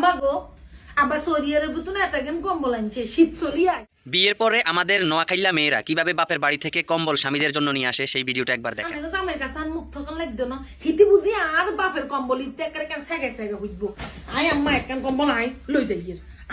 আম্মা গো আবার সরিয়ারে বুতুন এত গেম কম্বল আনছে? শীত চলি আয়। বিয়ের পরে আমাদের নোয়াখাইলা মেয়েরা কীভাবে বাপের বাড়ি থেকে কম্বল স্বামীদের জন্য নিয়ে আসে সেই ভিডিওটা একবার দেখেন। আমি কাছে আর মুখ থকন লাগতো না। হিতি বুঝি আর বাপের কম্বল ইতে একেবারে কেন সাগে সাগে বুঝব। আই আম্মা একখান কম্বল আই লই যাই।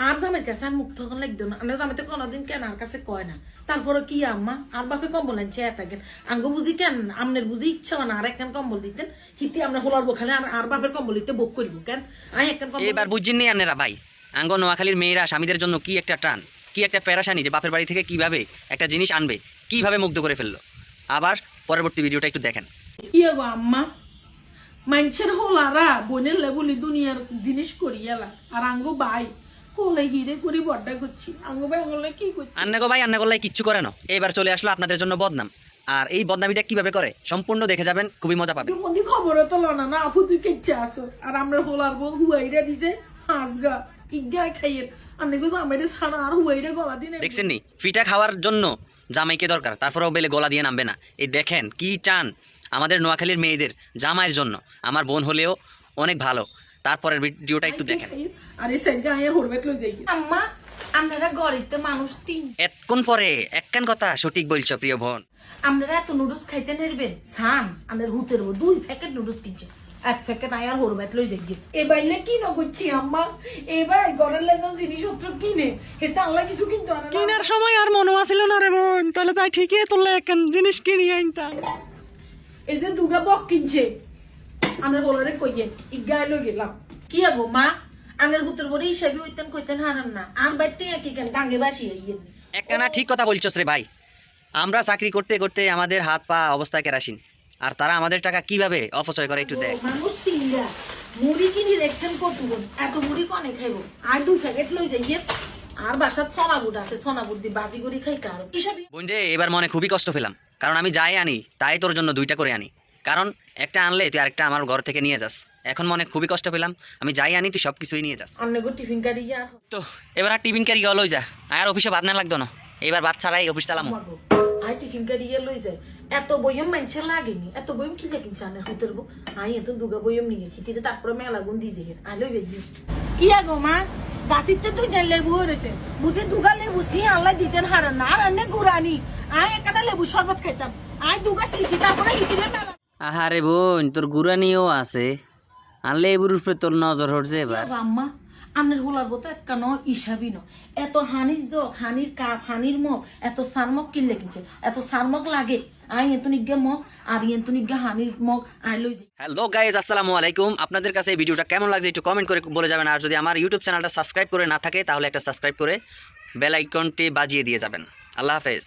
আর জামের কাছে আর মুখ থকন লাগতো না। আমরা জামাইতে কোনোদিন কেন আর কাছে কয় না। তারপরে কি আম্মা? আর বাপে কম্বল আনছে এত গেন আঙ্গ বুঝি কেন? আমনের বুঝি ইচ্ছা না আর একখান কম্বল দিতেন। হিতি আমরা হোলার বোখালে আর আর বাপের কম্বল দিতে বুক করিব কেন? আই একখান কম্বল এবার বুঝছেননি আনেরা ভাই। আঙ্গ নোয়াখালীর মেয়েরা স্বামীদের জন্য কি একটা টান কি একটা প্যারাসানি যে বাপের বাড়ি থেকে কীভাবে একটা জিনিস আনবে কীভাবে মুগ্ধ করে ফেলল। আবার পরবর্তী ভিডিওটা একটু দেখেন। ইয়ে গো আম্মা? মানুষের হোলারা বোনের লেবুলি দুনিয়ার জিনিস করি এলা আর আঙ্গো বাই কোলে হিরে করি বড্ডা করছি আঙ্গো বাই আঙ্গলে কি করছি? আন্না গো ভাই আন্না কিচ্ছু করে না। এবার চলে আসলো আপনাদের জন্য বদনাম। আর এই বদনামিটা কীভাবে করে? সম্পূর্ণ দেখে যাবেন খুবই মজা পাবেন। তুই মন্দি খবরও তো লনা না আপু তুই কেচ্ছে আসোস। আর আমরা হোলার বউ হুয়াইরা দিছে হাঁসগা ইজ্ঞায় খাইয়ে আর জামাইরে ছাড়া আর হুয়াইরা গলা দিনে দেখছেন নি? ফিটা খাওয়ার জন্য জামাইকে দরকার তারপরেও বেলে গলা দিয়ে নামবে না। এই দেখেন কি টান আমাদের নোয়াখালীর মেয়েদের জামাইয়ের জন্য। আমার বোন হলেও অনেক ভালো। তারপরের ভিডিওটা একটু দেখেন। আর এই সাইড গায়ে লই যাই আম্মা আপনারা গরিতে মানুষ তিন। এতক্ষণ পরে একখান কথা সঠিক বলছো প্রিয় বোন। আপনারা এত নুডলস খাইতে নেরবেন? সান আমাদের হুতের দুই প্যাকেট নুডলস কিনছে। এক প্যাকেট আয়ার হরবাত লই যাই কি ন করছি আম্মা? এবার ঘরের লেজন জিনিসপত্র কিনে আল্লাহ কিছু কিনতে আনে কেনার সময় আর মনে আসিল না রে বোন। তাহলে তাই ঠিকই তোলে একখান জিনিস কিনি আনতাম। এই যে দুগা বক কিনছে আমরা বলারে কইয়ে ইগায় লই গেলাম। কি আগো মা? আনের হুতের বড় হিসাবে হইতেন কইতেন হারান না। আর বাইতে কি কেন? গাঙ্গে বাসি ইয়ে একখানা ঠিক কথা বলছস রে ভাই। আমরা চাকরি করতে করতে আমাদের হাত পা অবস্থায় কেরাসিন। আর তারা আমাদের টাকা কীভাবে অপচয় করে একটু দেখ। মানুষ তিনটা। মুড়ি কিনি রেকশন কটুকুন এত মুড়ি কনে খাইবো? আর দুই প্যাকেট লই যাই আর বাসার ছনা গুড় আছে ছনা গুড় দিয়ে বাজি করি খাই কারও হিসাবে বোন রে এবার মনে খুবই কষ্ট পেলাম। কারণ আমি যাই আনি তাই তোর জন্য দুইটা করে আনি। কারণ একটা আনলে তুই আরেকটা আমার ঘর থেকে নিয়ে যাস। এখন মনে খুবই কষ্ট পেলাম। আমি যাই আনি তুই সব কিছুই নিয়ে যাস। টিফিন কারি তো এবার আর টিফিন ক্যারি গেল যা। আর অফিসে বাদ না লাগতো না। এবার বাদ ছাড়াই অফিস চালাম। আই টিফিন কারি লই যায় এত বইম মানুষের লাগেনি। এত বইম কি জানে হুতের বউ আই এত দুগা বইম নিয়ে হিটিতে তারপরে মেলা আই লই যাই কি আগো মা গাছিতে তুই জান লেবু হয়েছে বুঝি দুগা লেবু সি আল্লাহ দিতেন হারান আর অন্য গুড়ানি আই একটা লেবু শরবত খাইতাম। আই দুগা সিসি তারপরে মেলা আহারে বোন তোর গুরানিও আছে। আনলে এবার উপরে তোর নজর হচ্ছে এবার। আম্মা আমনের হোলার বতো একখান ইসাবি ন এত হানির জগ হানির কাপ হানির মগ এত সারমগ কিনলে কিনছে এত সারমগ লাগে। হ্যালো গাইজ আসসালামু আলাইকুম। আপনাদের কাছে এই ভিডিওটা কেমন লাগছে একটু কমেন্ট করে বলে যাবেন। আর যদি আমার ইউটিউব চ্যানেলটা সাবস্ক্রাইব করে না থাকে তাহলে একটা সাবস্ক্রাইব করে বেল আইকনটি বাজিয়ে দিয়ে যাবেন। আল্লাহ হাফেজ।